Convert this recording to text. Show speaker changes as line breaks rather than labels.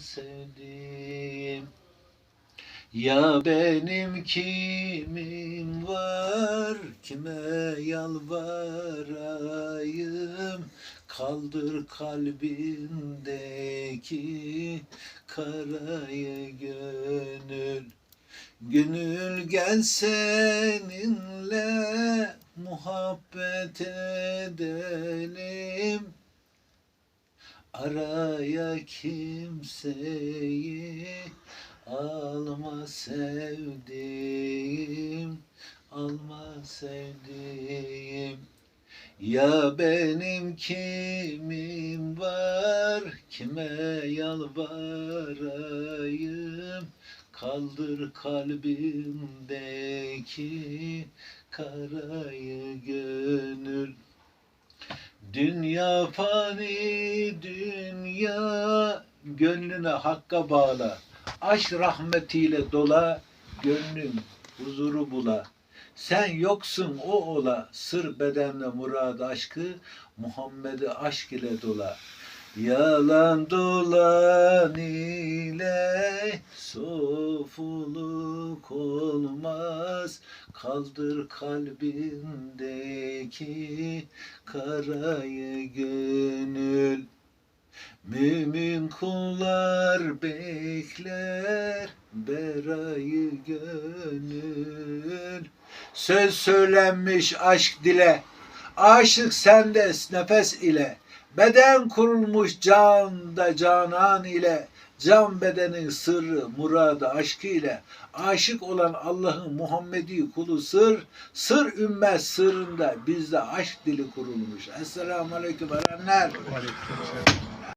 sevdiğim. Ya benim kimim var kime yalvarayım? Kaldır kalbindeki karayı gönül. Gönül gel seninle muhabbet edelim Araya kimseyi alma sevdiğim Alma sevdiğim. Ya benim kimim var kime yalvarayım? Kaldır kalbimdeki karayı gönül Dünya fani dünya Gönlüne hakka bağla. Aşk rahmetiyle dola Gönlün huzuru bula. Sen yoksun o ola. Sır bedenle murad aşkı Muhammed'i aşk ile dola Yalan dolan ile sofuluk olmaz. Kaldır kalbindeki karayı gönül. Mümin kullar bekler berayı gönül. Söz söylenmiş aşk dile Aşık sende nefes ile Beden kurulmuş can da canan ile Can bedenin sırrı, muradı, aşkı ile aşık olan Allah'ın Muhammedi kulu sır, sır ümmet sırrında bizde aşk dili kurulmuş. Esselamu Aleyküm erenler.